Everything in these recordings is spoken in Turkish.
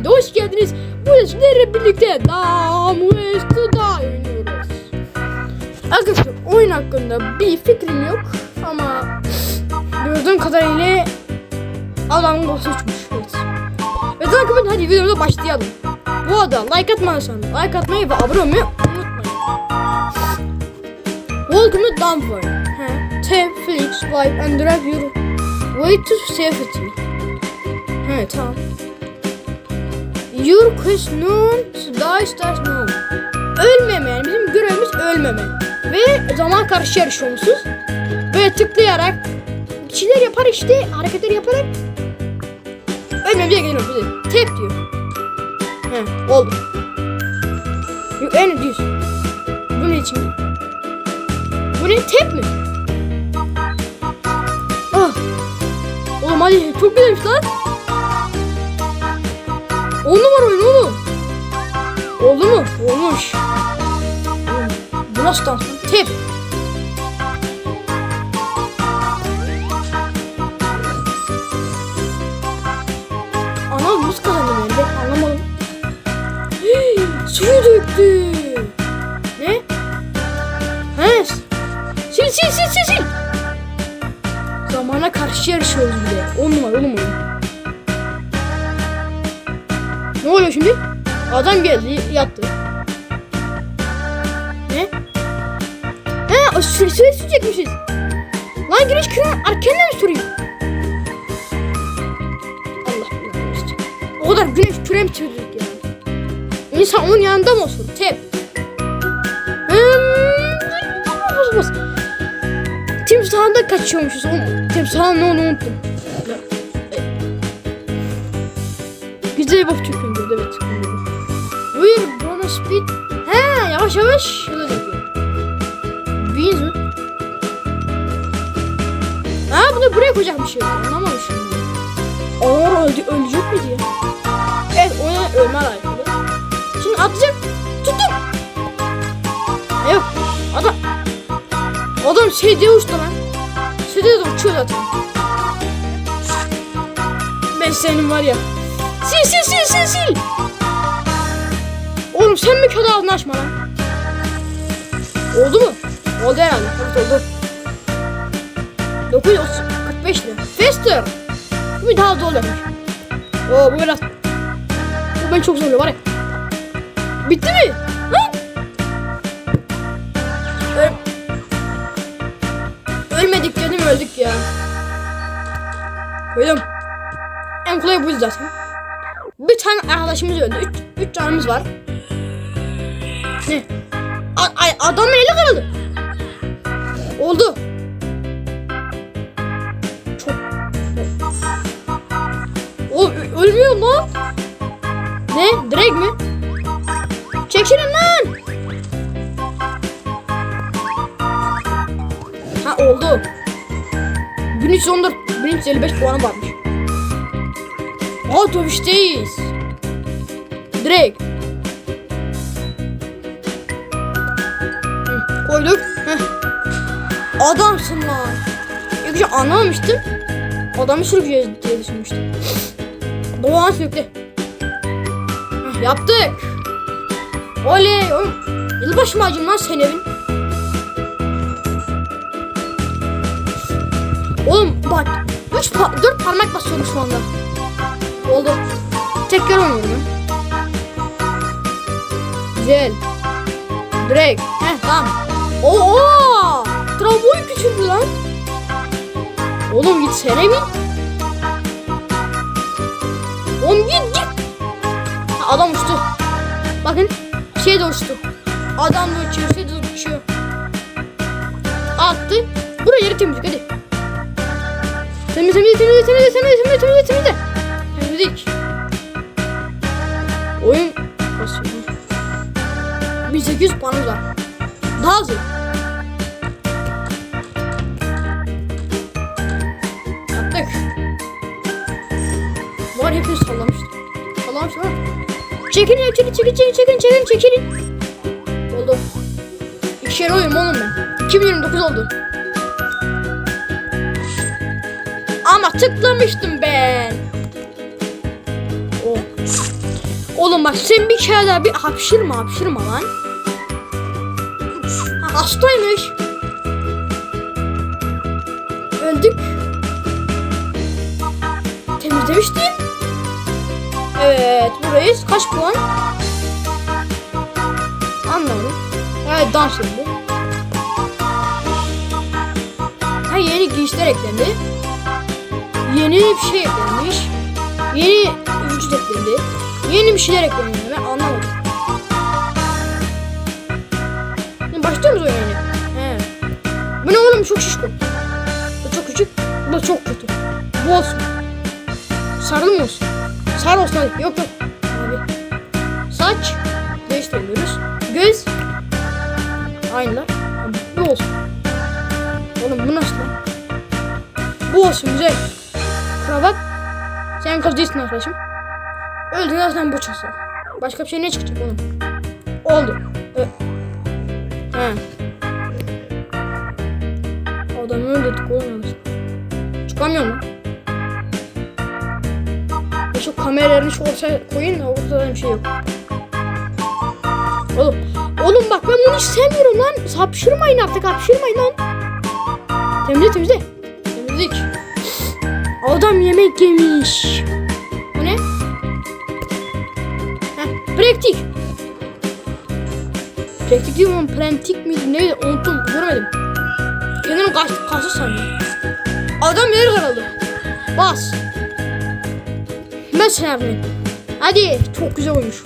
Hepiniz hoş geldiniz. Bugün sizlerle birlikte Down West to Die oynuyoruz. Arkadaşlar oyun hakkında bir fikrim yok ama gördüğüm kadarıyla adam boss uçmuş. Evet. Ve takip edin hadi videomuza başlayalım. Bu arada like atmadıysanız like atmayı ve abone olmayı unutmayın. Welcome to Downfire. Tap, fix, wipe and drag your way to safety. He tamam. Known to die starts now. Ölmeme yani bizim görevimiz ölmeme. Ve zaman karşı yarışıyormuşuz. Böyle tıklayarak bir şeyler yapar işte hareketler yaparak ölmemeye geliyor bize. Tap diyor. He oldu. Yok en düz. Bu ne için? Bu ne tap mi? Ah. Oğlum hadi çok güzelmiş lan. On numara oyun oğlum. Oldu mu? Olmuş. Bu nasıl dans? Tep. Anam nasıl kazandı ben de anlamadım. Suyu döktü. Ne? He? Sil sil sil sil sil. Zamana karşı yarışıyoruz bir de. On numara oğlum oyun. Ne oluyor şimdi? Adam geldi yattı. Ne? He süre süre sürecekmişiz. Lan güneş küren erkenden mi soruyor? Allah işte. O kadar güneş küre mi çevirdik ya? İnsan onun yanında mı olsun? Tep. Bas. Timsahında kaçıyormuşuz. Timsahın ne olduğunu unuttum. Güzel bak speed. He yavaş yavaş. Şöyle yapıyor. Beans mi? Ha bunu buraya koyacak bir şey. Anlamamışım. Aa öldü, ölecek miydi ya? Evet ona ölme alakalı. Şimdi atacak. Tuttum. Yok adam. Adam şey diye uçtu lan. Şey diye uçuyor zaten. Ben senin var ya. Sil sil sil sil sil. Oğlum sen mi kötü ağzını açma lan? Oldu mu? Oldu herhalde. Evet oldu. 945 lira. Faster. Bu bir daha zorlamış. Oo bu biraz. Bu beni çok zorluyor var ya. Bitti mi? Lan. Öl... Ölmedik dedim öldük ya. Koydum. En kolay buydu zaten. Bir tane arkadaşımız öldü. Üç, üç canımız var. Ne? A- ay, adamın eli kırıldı. Oldu. Çok. O ölmüyor lan. Ne? Direkt mi? Çekilin lan. Ha oldu. 1314 1355 puanı varmış. Aa dövüşteyiz. Direkt. Koyduk. Heh. Adamsın lan. İlk önce anlamamıştım. Adamı sürükleyeceğiz diye düşünmüştüm. Doğan sürükle. Yaptık. Oley. Oğlum. Yılbaşı mı acım lan senin evin? Oğlum bak. Üç pa dört parmak basıyorum şu anda. Oldu. Tekrar oynuyorum. Güzel. Direkt. Heh tamam. Oo! Tramboy küçüldü lan. Oğlum git sene mi? Oğlum git git. Adam uçtu. Bakın şey de uçtu. Adam da uçuyor, şey de uçuyor. Attı. Buraya yeri temizlik hadi. Temizle temizle temizle temizle temizle temizle temizle. Temizlik. Oyun kasıyor. 1800 puanımız var. Daha hızlı. Yaptık. Var hepimiz sallamıştı. Sallamıştı var. Çekilin çekilin çekilin çekilin çekilin çekilin çekilin. Oldu. İkişer oyun oğlum ben. 2029 oldu. Ama tıklamıştım ben. Oh. Oğlum bak sen bir kere daha bir hapşırma hapşırma lan. Ha, hastaymış. Öldük. Temizlemiştim. Evet buradayız. Kaç puan? Anlamadım. Evet dans edildi. Ha yeni giysiler eklendi. Yeni bir şey eklenmiş. Yeni vücut eklendi. Yeni bir şeyler eklendi. Başlıyor muyuz oyuna? He. Bu ne oğlum çok şişko. Bu çok küçük. Bu çok kötü. Bu olsun. Sarı mı olsun? Sarı olsun hadi. Yok yok. Abi. Saç. Değiştirmiyoruz. Göz. Aynılar. Bu olsun. Oğlum bu nasıl lan? Bu olsun güzel. Kravat. Sen kız değilsin arkadaşım. Öldün zaten bu çıksa. Başka bir şey ne çıkacak oğlum? Oldu. Ö He. Adamı öldürdük oğlum yanlış. Çıkamıyorum lan. Ya Şu kameralarını şu ortaya koyun da ortada bir şey yok. Oğlum, oğlum bak ben bunu hiç sevmiyorum lan. Hapşırmayın artık hapşırmayın lan. Temizle temizle. Temizlik. Adam yemek yemiş. Bu ne? Heh, praktik. Oğlum? Prentik miydi? Neydi? Unuttum. Görmedim. Kendimi kaç, kaçtı sandım. Adam yer karalı. Bas. Mesela ben. Hadi. Çok güzel olmuş.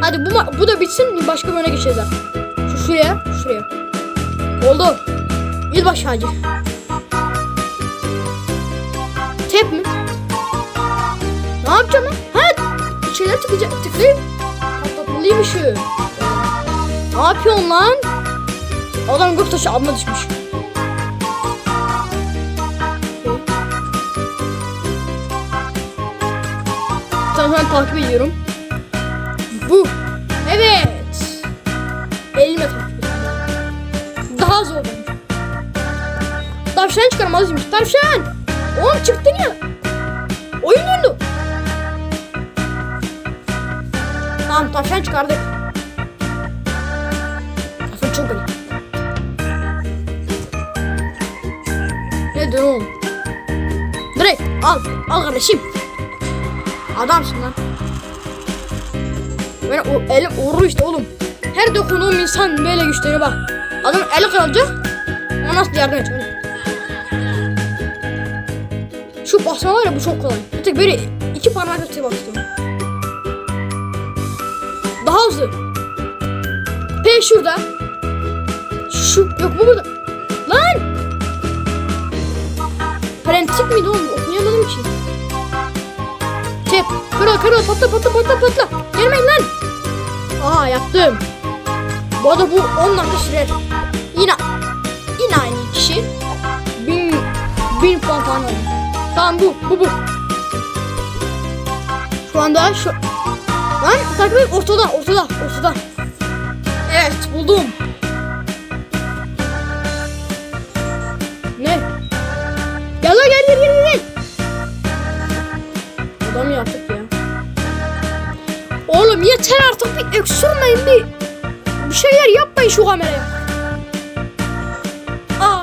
Hadi bu, bu da bitsin. Başka bölüme geçeceğiz. Şu şuraya. Şuraya. Oldu. Yılbaşı ağacı. Tep mi? Ne yapacağım lan? Şeyler tıklayacak. Tıklayayım. Patlatmalıymışım. Ne yapıyorsun lan? Adam göktaşı abla düşmüş. Tamam ben takip ediyorum. Bu. Evet. Elime takip. Daha zor. Tavşan çıkarmalıymış. Tavşan. Oğlum çıktın ya. Oyun döndü. Tamam tavşan çıkardık. Tavşan garip. Ne diyorsun oğlum? Direkt al. Al kardeşim. Adamsın lan. Ben o elim uğru işte oğlum. Her dokunduğum insan böyle güçleri bak. Adam eli kırılacak. Ona nasıl yardım edecek? Şu basma var ya bu çok kolay. Bir tek böyle iki parmak atıyor bak hızlı. P şurada. Şu yok bu burada. Lan! Prentik miydi oğlum? Okuyamadım ki. Tep. Kırıl kırıl patla patla patla patla. Gelmeyin lan. Aha yaptım. Bu arada bu 10 dakika sürer. Yine yine aynı kişi. Bin, bin puan falan alıyor. Tamam bu bu bu. Şu anda şu... Lan takip ortada ortada ortada. Evet buldum. Ne? Gel lan gel gel gel gel. Adam yaptık ya. Oğlum yeter artık bir öksürmeyin bir. Bir şeyler yapmayın şu kameraya. Aa.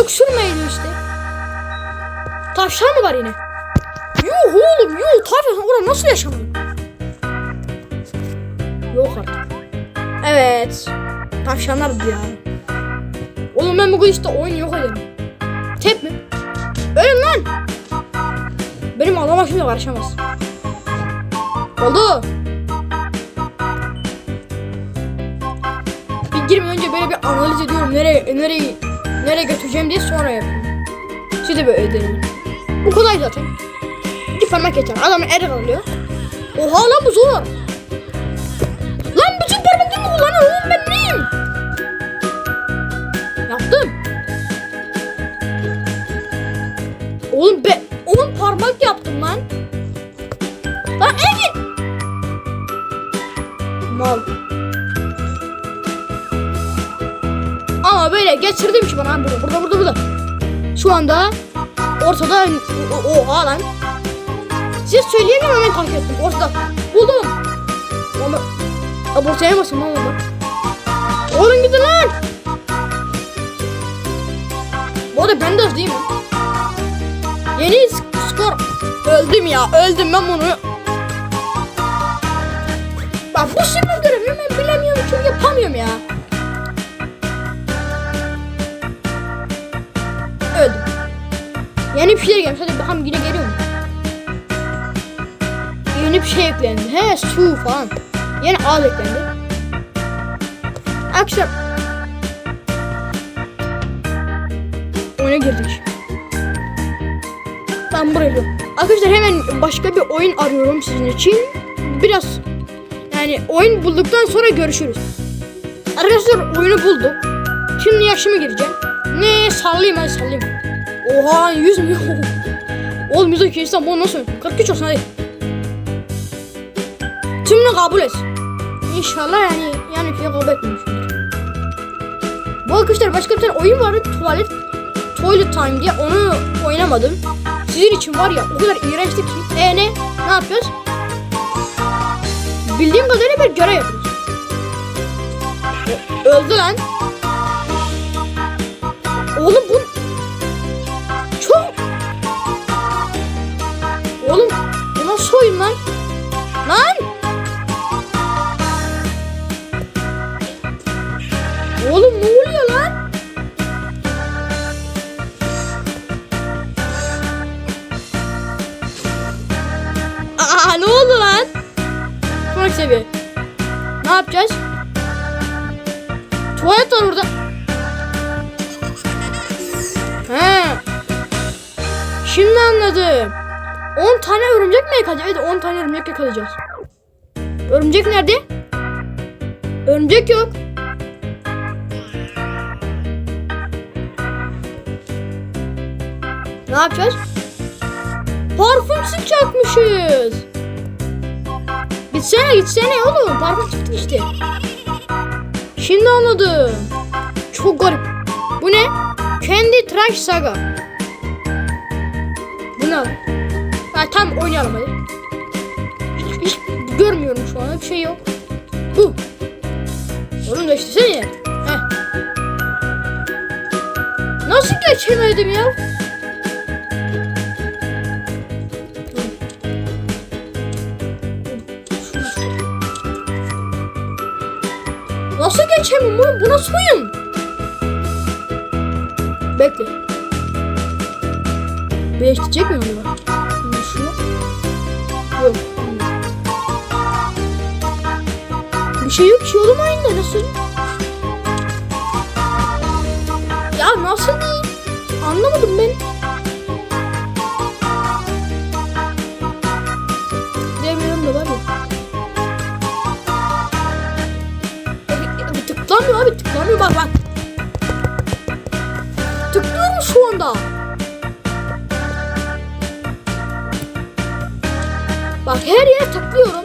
Öksürmeyin işte. Tavşan mı var yine? Yuh oğlum yuh tavşan orada nasıl yaşanıyor? Yok artık. Evet. Tavşanlar ya. Oğlum ben bugün işte oyun yok ederim. Tep mi? Ölün lan. Benim adama şimdi karışamaz. Oldu. Bir girmeden önce böyle bir analiz ediyorum. Nereye nereye nereye götüreceğim diye sonra yapıyorum. Siz de böyle deneyin. Bu kolay zaten. İki parmak yeter. Adamın eli kalıyor. Oha lan bu zor. Lan bütün parmaklarımı kullanıyorum oğlum ben neyim? Yaptım. Oğlum be 10 parmak yaptım lan. Lan Engin. Mal. Ama böyle geçirdim ki bana burada burada burada burada. Şu anda ortada oha lan. Size söyleyemiyorum hemen fark ettim. Ortada. Buldum. Ama Abi ortaya basın lan onu. Oğlum gidin lan. Bu arada ben de hızlıyım. Yeni sk- skor. Öldüm ya. Öldüm ben bunu. Bak bu şimdi görevimi ben bilemiyorum çünkü yapamıyorum ya. Öldüm. Yeni bir şeyler gelmiş. Hadi bakalım yine geliyor mu? Yeni bir şey eklendi. He su falan. Yeni ağ eklendi. Akşam. Oyuna girdik. Ben buraya gidiyorum. Arkadaşlar hemen başka bir oyun arıyorum sizin için. Biraz yani oyun bulduktan sonra görüşürüz. Arkadaşlar oyunu bulduk. Şimdi yaşımı gireceğim. Ne sallayayım hadi sallayayım. Oha 100 milyon. Oğlum 100 insan bu nasıl? 43 olsun hadi. Tümünü kabul et. İnşallah yani yani şey kabul etmemişimdir. Bu arkadaşlar başka bir tane oyun vardı tuvalet Toilet Time diye onu oynamadım. Sizin için var ya o kadar iğrençti ki. E ne? Ne yapıyoruz? Bildiğim kadarıyla bir görev yapıyoruz. Öldü lan. Oğlum bu çok Oğlum bu nasıl oyun lan? Lan! Şimdi anladım. 10 tane örümcek mi yakalayacağız? Evet 10 tane örümcek yakalayacağız. Örümcek nerede? Örümcek yok. Ne yapacağız? Parfüm sıkacakmışız. Gitsene gitsene oğlum. Parfüm sıktık işte. Şimdi anladım. Çok garip. Bu ne? Kendi Trash Saga. Ne? Ha, tam oynayalım hadi. Hiç, görmüyorum şu an. Bir şey yok. Bu. Oğlum da işte ya. Heh. Nasıl geçemedim ya? Nasıl geçemem oğlum? Bu nasıl oyun? Bekle. Değiştirecek mi onu? Şimdi. Yok. Bir şey yok ki oğlum aynı nasıl? Ya nasıl değil? Anlamadım ben. Tıklıyorum.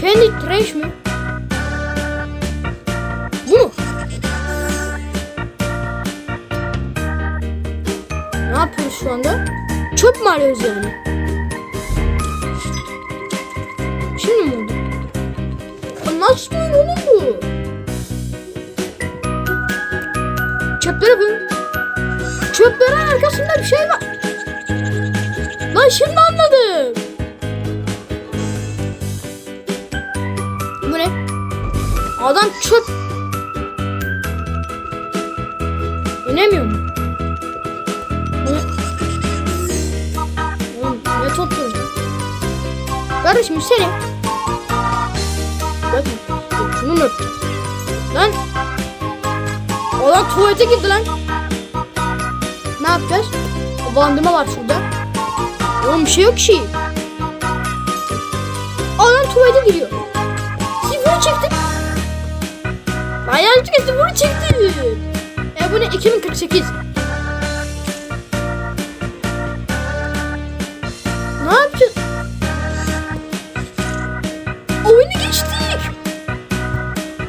Kendi trash mi? Bu mu? Ne yapıyoruz şu anda? Çöp mü arıyoruz yani? Şimdi mi oldu? Nasıl oyun oğlum bu? Çöplere bakın. Çöplerin arkasında bir şey var. Lan şimdi Adam çöp. İnemiyor mu? Ne? Ne topluyorsun? Kardeşim seni. Bakın. Şunu mu öpeceğim? Lan. Adam tuvalete girdi lan. Ne yapacağız? Bandırma var şurada. Oğlum bir şey yok ki. Adam tuvalete giriyor. Hayal tüketi bunu çekti. E bu ne 2048. Ne yapacağız? Oyunu geçtik.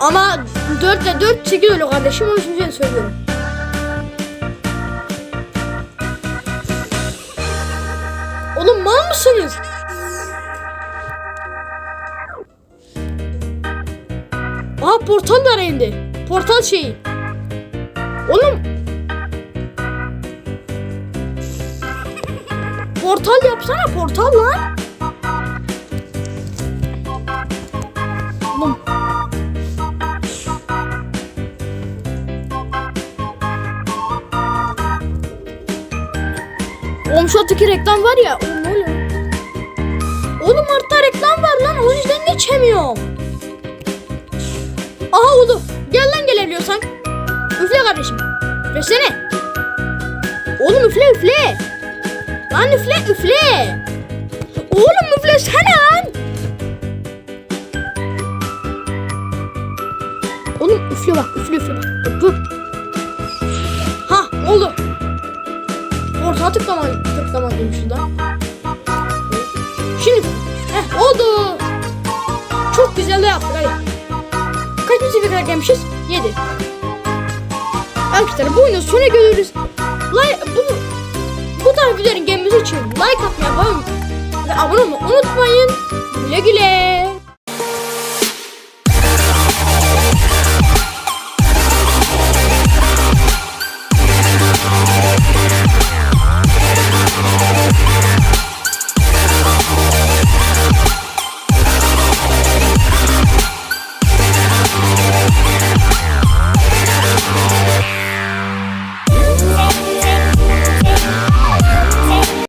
Ama 4 ile 4 çekiliyor kardeşim onun için söylüyorum. Oğlum mal mısınız? Portal da indi. Portal şeyi. Oğlum. Portal yapsana portal lan. Oğlum. Oğlum şu alttaki reklam var ya. Oğlum oluyor? Oğlum altta reklam var lan. O yüzden geçemiyorum. Aha oldu. Gel lan gelebiliyorsan. Üfle kardeşim. Üflesene. Oğlum üfle üfle. Lan üfle üfle. Oğlum üflesene lan. Oğlum üfle bak üfle üfle bak. Dur. Ha oldu. Orta tıklaman tıklaman demiş şurada. Şimdi heh, oldu. Çok güzel de yaptık hadi. Kaç seviye kadar gelmişiz? 7. Arkadaşlar bu oyunu sonra görürüz. Like, bu, bu tarz videoların gelmesi için like atmayı, ve abone olmayı unutmayın. Güle güle.